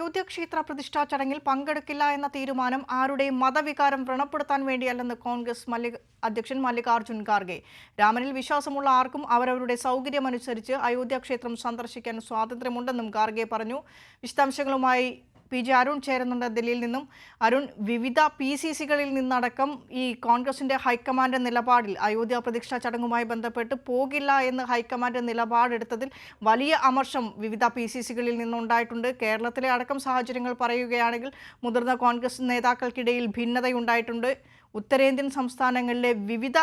അയോധ്യ ക്ഷേത്ര പ്രതിഷ്ഠാ ചടങ്ങിൽ പങ്കെടുക്കില്ല എന്ന തീരുമാനം ആരുടെയും മതവികാരം വ്രണപ്പെടുത്താൻ വേണ്ടിയല്ലെന്ന് കോൺഗ്രസ് മല്ലിക അധ്യക്ഷൻ മല്ലികാർജുൻ ഖാർഗെ. രാമനിൽ വിശ്വാസമുള്ള ആർക്കും അവരവരുടെ സൗകര്യമനുസരിച്ച് അയോധ്യ ക്ഷേത്രം സന്ദർശിക്കാൻ സ്വാതന്ത്ര്യമുണ്ടെന്നും ഖാർഗെ പറഞ്ഞു. വിശദാംശങ്ങളുമായി പി ജെ അരുൺ ചേരുന്നുണ്ട് ദില്ലിയിൽ നിന്നും. അരുൺ വിവിധ പി സി സികളിൽ നിന്നടക്കം ഈ കോൺഗ്രസിന്റെ ഹൈക്കമാൻഡ് നിലപാടിൽ അയോധ്യ പ്രതിഷ്ഠാ ചടങ്ങുമായി ബന്ധപ്പെട്ട് പോകില്ല എന്ന് ഹൈക്കമാൻഡ് നിലപാടെടുത്തതിൽ വലിയ അമർഷം വിവിധ പി സി സികളിൽ നിന്നുണ്ടായിട്ടുണ്ട്. കേരളത്തിലെ അടക്കം സാഹചര്യങ്ങൾ പറയുകയാണെങ്കിൽ മുതിർന്ന കോൺഗ്രസ് നേതാക്കൾക്കിടയിൽ ഭിന്നതയുണ്ടായിട്ടുണ്ട്. ഉത്തരേന്ത്യൻ സംസ്ഥാനങ്ങളിലെ വിവിധ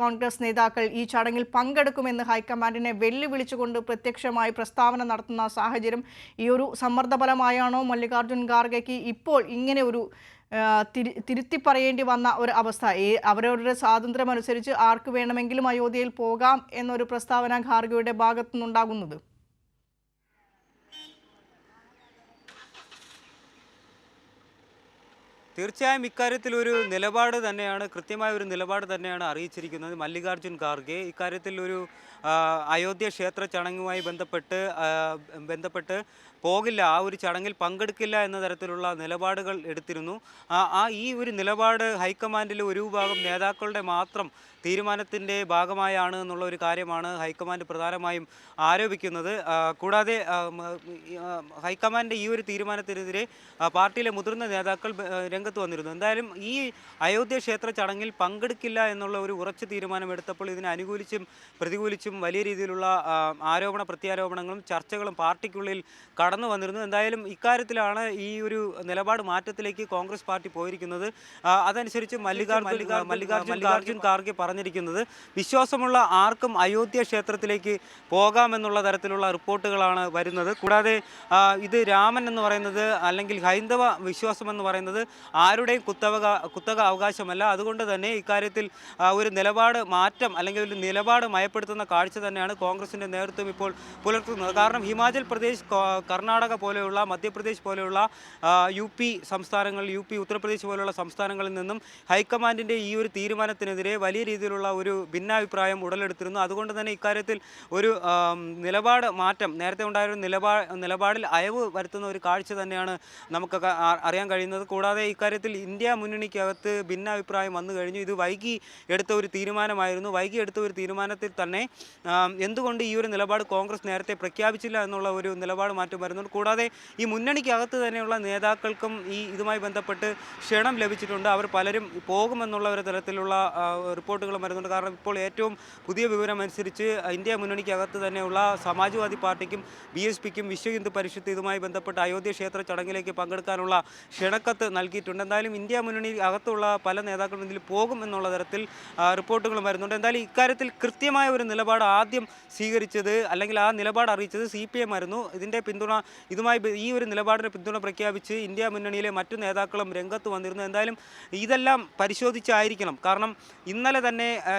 കോൺഗ്രസ് നേതാക്കൾ ഈ ചടങ്ങിൽ പങ്കെടുക്കുമെന്ന് ഹൈക്കമാൻഡിനെ വെല്ലുവിളിച്ചുകൊണ്ട് പ്രത്യക്ഷമായി പ്രസ്താവന നടത്തുന്ന സാഹചര്യം ഈ ഒരു സമ്മർദ്ദഫലമായാണോ മല്ലികാർജുൻ ഖാർഗെക്ക് ഇപ്പോൾ ഇങ്ങനെ ഒരു തിരുത്തി പറയേണ്ടി വന്ന ഒരു അവസ്ഥ. ഈ അവരവരുടെ സ്വാതന്ത്ര്യം അനുസരിച്ച് ആർക്ക് വേണമെങ്കിലും അയോധ്യയിൽ പോകാം എന്നൊരു പ്രസ്താവന ഖാർഗെയുടെ ഭാഗത്തുനിന്നുണ്ടാകുന്നത്. തീർച്ചയായും ഇക്കാര്യത്തിൽ ഒരു നിലപാട് തന്നെയാണ് കൃത്യമായ ഒരു നിലപാട് തന്നെയാണ് അറിയിച്ചിരിക്കുന്നത്. മല്ലികാർജുൻ ഖാർഗെ ഇക്കാര്യത്തിൽ ഒരു അയോധ്യ ക്ഷേത്ര ചടങ്ങുമായി ബന്ധപ്പെട്ട് ബന്ധപ്പെട്ട് പോകില്ല ആ ഒരു ചടങ്ങിൽ പങ്കെടുക്കില്ല എന്ന തരത്തിലുള്ള നിലപാടുകൾ എടുത്തിരുന്നു. ആ ഈ ഒരു നിലപാട് ഹൈക്കമാൻഡിലെ ഒരു വിഭാഗം നേതാക്കളുടെ മാത്രം തീരുമാനത്തിന്റെ ഭാഗമായാണ് എന്നുള്ള ഒരു കാര്യമാണ് ഹൈക്കമാൻഡ് പ്രധാനമായും ആരോപിക്കുന്നത്. കൂടാതെ ഹൈക്കമാൻഡ് ഈ ഒരു തീരുമാനത്തിനെതിരെ പാർട്ടിയിലെ മുതിർന്ന നേതാക്കൾ രംഗത്ത് വന്നിരുന്നു. എന്തായാലും ഈ അയോധ്യ ക്ഷേത്ര ചടങ്ങിൽ പങ്കെടുക്കില്ല എന്നുള്ള ഒരു ഉറച്ച തീരുമാനമെടുത്തപ്പോൾ ഇതിനെ അനുകൂലിച്ചും പ്രതികൂലിച്ചും വലിയ രീതിയിലുള്ള ആരോപണ പ്രത്യാരോപണങ്ങളും ചർച്ചകളും പാർട്ടിക്കുള്ളിൽ കടന്നു വന്നിരുന്നു. എന്തായാലും ഇക്കാര്യത്തിലാണ് ഈ ഒരു നിലപാട് മാറ്റത്തിലേക്ക് കോൺഗ്രസ് പാർട്ടി പോയിരിക്കുന്നത്. അതനുസരിച്ച് മല്ലികാർജുൻ മല്ലികാർജുൻ കാർഗെ ഖാർഗെ പറഞ്ഞിരിക്കുന്നത്. വിശ്വാസമുള്ള ആർക്കും അയോധ്യ ക്ഷേത്രത്തിലേക്ക് പോകാമെന്നുള്ള തരത്തിലുള്ള റിപ്പോർട്ടുകളാണ് വരുന്നത്. കൂടാതെ ഇത് രാമൻ എന്ന് പറയുന്നത് അല്ലെങ്കിൽ ഹൈന്ദവ വിശ്വാസം എന്ന് പറയുന്നത് ആരുടെയും കുത്തവക കുത്തക അവകാശമല്ല. അതുകൊണ്ട് തന്നെ ഇക്കാര്യത്തിൽ ഒരു നിലപാട് മാറ്റം അല്ലെങ്കിൽ ഒരു നിലപാട് മയപ്പെടുത്തുന്ന കാഴ്ച തന്നെയാണ് കോൺഗ്രസിന്റെ നേതൃത്വം ഇപ്പോൾ പുലർത്തുന്നത്. കാരണം ഹിമാചൽ പ്രദേശ് കർണാടക പോലെയുള്ള മധ്യപ്രദേശ് പോലെയുള്ള യു പി സംസ്ഥാനങ്ങളിൽ യു പി ഉത്തർപ്രദേശ് പോലെയുള്ള സംസ്ഥാനങ്ങളിൽ നിന്നും ഹൈക്കമാൻഡിന്റെ ഈ ഒരു തീരുമാനത്തിനെതിരെ വലിയ രീതിയിലുള്ള ഒരു ഭിന്നാഭിപ്രായം ഉടലെടുത്തിരുന്നു. അതുകൊണ്ട് തന്നെ ഇക്കാര്യത്തിൽ ഒരു നിലപാട് മാറ്റം നേരത്തെ ഉണ്ടായ ഒരു നിലപാ നിലപാടിൽ അയവ് വരുത്തുന്ന ഒരു കാഴ്ച തന്നെയാണ് നമുക്ക് അറിയാൻ കഴിയുന്നത്. കൂടാതെ ഇക്കാര്യത്തിൽ ഇന്ത്യ മുന്നണിക്കകത്ത് ഭിന്നാഭിപ്രായം വന്നു കഴിഞ്ഞു. ഇത് വൈകി എടുത്ത ഒരു തീരുമാനമായിരുന്നു. വൈകി എടുത്ത ഒരു തീരുമാനത്തിൽ തന്നെ എന്തുകൊണ്ട് ഈ ഒരു നിലപാട് കോൺഗ്രസ് നേരത്തെ പ്രഖ്യാപിച്ചില്ല എന്നുള്ള ഒരു നിലപാട് മാറ്റം വരുന്നുണ്ട്. കൂടാതെ ഈ മുന്നണിക്കകത്ത് തന്നെയുള്ള നേതാക്കൾക്കും ഈ ഇതുമായി ബന്ധപ്പെട്ട് ക്ഷണം ലഭിച്ചിട്ടുണ്ട്. അവർ പലരും പോകുമെന്നുള്ള ഒരു തരത്തിലുള്ള ആ, റിപ്പോർട്ടുകളും വരുന്നുണ്ട്. കാരണം ഇപ്പോൾ ഏറ്റവും പുതിയ വിവരം അനുസരിച്ച് ഇന്ത്യ മുന്നണിക്കകത്ത് തന്നെയുള്ള സമാജ്വാദി പാർട്ടിക്കും ബി എസ് പിക്കും വിശ്വ ഹിന്ദു പരിഷത്ത് ഇതുമായി ബന്ധപ്പെട്ട് അയോധ്യ ക്ഷേത്ര ചടങ്ങിലേക്ക് പങ്കെടുക്കാനുള്ള ക്ഷണക്കത്ത് നൽകിയിട്ടുണ്ട്. എന്തായാലും ഇന്ത്യ മുന്നണി അകത്തുള്ള പല നേതാക്കളും ഇതിൽ പോകും എന്നുള്ള തരത്തിൽ റിപ്പോർട്ടുകളും വരുന്നുണ്ട്. എന്തായാലും ഇക്കാര്യത്തിൽ കൃത്യമായ ഒരു നിലപാട് ആദ്യം സ്വീകരിച്ചത് അല്ലെങ്കിൽ ആ നിലപാട് അറിയിച്ചത് സി പി എം ആയിരുന്നു. ഇതിന്റെ പിന്തുണ ഇതുമായി ഈ ഒരു നിലപാടിന് പിന്തുണ പ്രഖ്യാപിച്ച് ഇന്ത്യ മുന്നണിയിലെ മറ്റു നേതാക്കളും രംഗത്ത് വന്നിരുന്നു. എന്തായാലും ഇതെല്ലാം പരിശോധിച്ചായിരിക്കണം. കാരണം ഇന്നലെ തന്നെ ഏ,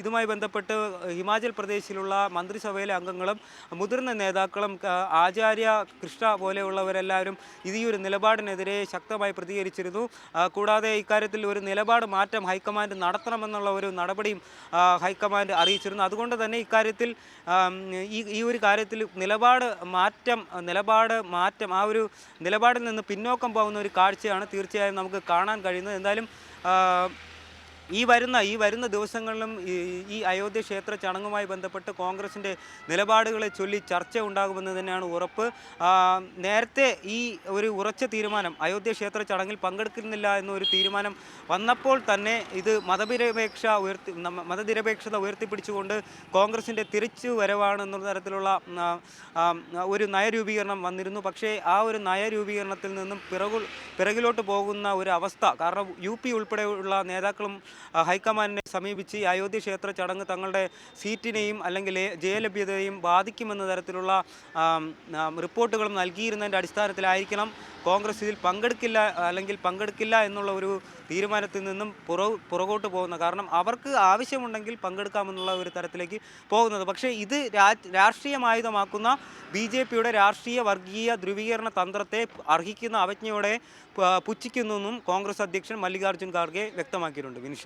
ഇതുമായി ബന്ധപ്പെട്ട് ഹിമാചൽ പ്രദേശിലുള്ള മന്ത്രിസഭയിലെ അംഗങ്ങളും മുതിർന്ന നേതാക്കളും ആചാര്യ കൃഷ്ണ പോലെയുള്ളവരെല്ലാവരും ഇത് ഈ ഒരു നിലപാടിനെതിരെ ശക്തമായി പ്രതികരിച്ചിരുന്നു. കൂടാതെ ഇക്കാര്യത്തിൽ ഒരു നിലപാട് മാറ്റം ഹൈക്കമാൻഡ് നടത്തണമെന്നുള്ള ഒരു നടപടിയും ഹൈക്കമാൻഡ് അറിയിച്ചിരുന്നു. അതുകൊണ്ട് തന്നെ ഇക്കാര്യത്തിൽ ഈ ഈ ഒരു കാര്യത്തിൽ നിലപാട് മാറ്റം നിലപാട് മാറ്റം ആ ഒരു നിലപാടിൽ നിന്ന് പിന്നോക്കം പോകുന്ന ഒരു കാഴ്ചയാണ് തീർച്ചയായും നമുക്ക് കാണാൻ കഴിയുന്നത്. എന്തായാലും ഈ വരുന്ന ഈ വരുന്ന ദിവസങ്ങളിലും ഈ അയോധ്യ ക്ഷേത്ര ചടങ്ങുമായി ബന്ധപ്പെട്ട് കോൺഗ്രസിന്റെ നിലപാടുകളെ ചൊല്ലി ചർച്ച ഉണ്ടാകുമെന്ന് തന്നെയാണ് ഉറപ്പ്. നേരത്തെ ഈ ഒരു ഉറച്ച തീരുമാനം അയോധ്യ ക്ഷേത്ര ചടങ്ങിൽ പങ്കെടുക്കുന്നില്ല എന്നൊരു തീരുമാനം വന്നപ്പോൾ തന്നെ ഇത് മതനിരപേക്ഷ ഉയർത്തി മതനിരപേക്ഷത ഉയർത്തിപ്പിടിച്ചുകൊണ്ട് കോൺഗ്രസിന്റെ തിരിച്ചു വരവാണെന്നുള്ള തരത്തിലുള്ള ആ, ആ, ഒരു നയരൂപീകരണം വന്നിരുന്നു. പക്ഷേ ആ ഒരു നയരൂപീകരണത്തിൽ നിന്നും പിറകു പിറകിലോട്ട് പോകുന്ന ഒരു അവസ്ഥ കാരണം യു പി ഉൾപ്പെടെയുള്ള നേതാക്കളും ഹൈക്കമാൻഡിനെ സമീപിച്ച് ഈ അയോധ്യ ക്ഷേത്ര ചടങ്ങ് തങ്ങളുടെ സീറ്റിനെയും അല്ലെങ്കിൽ ജയലഭ്യതയെയും ബാധിക്കുമെന്ന തരത്തിലുള്ള റിപ്പോർട്ടുകളും നൽകിയിരുന്നതിന്റെ അടിസ്ഥാനത്തിലായിരിക്കണം കോൺഗ്രസ് ഇതിൽ പങ്കെടുക്കില്ല അല്ലെങ്കിൽ പങ്കെടുക്കില്ല എന്നുള്ള ഒരു തീരുമാനത്തിൽ നിന്നും പുറ പുറകോട്ട് പോകുന്നത് കാരണം അവർക്ക് ആവശ്യമുണ്ടെങ്കിൽ പങ്കെടുക്കാമെന്നുള്ള ഒരു തരത്തിലേക്ക് പോകുന്നത്. പക്ഷേ ഇത് രാഷ്ട്രീയമായുധമാക്കുന്ന ബി ജെ പിയുടെ രാഷ്ട്രീയ വർഗീയ ധ്രുവീകരണ തന്ത്രത്തെ അർഹിക്കുന്ന അവജ്ഞയോടെ പുച്ഛിക്കുന്നു എന്നും കോൺഗ്രസ് അധ്യക്ഷൻ മല്ലികാർജുൻ ഖാർഗെ വ്യക്തമാക്കിയിട്ടുണ്ട്. വിനിഷ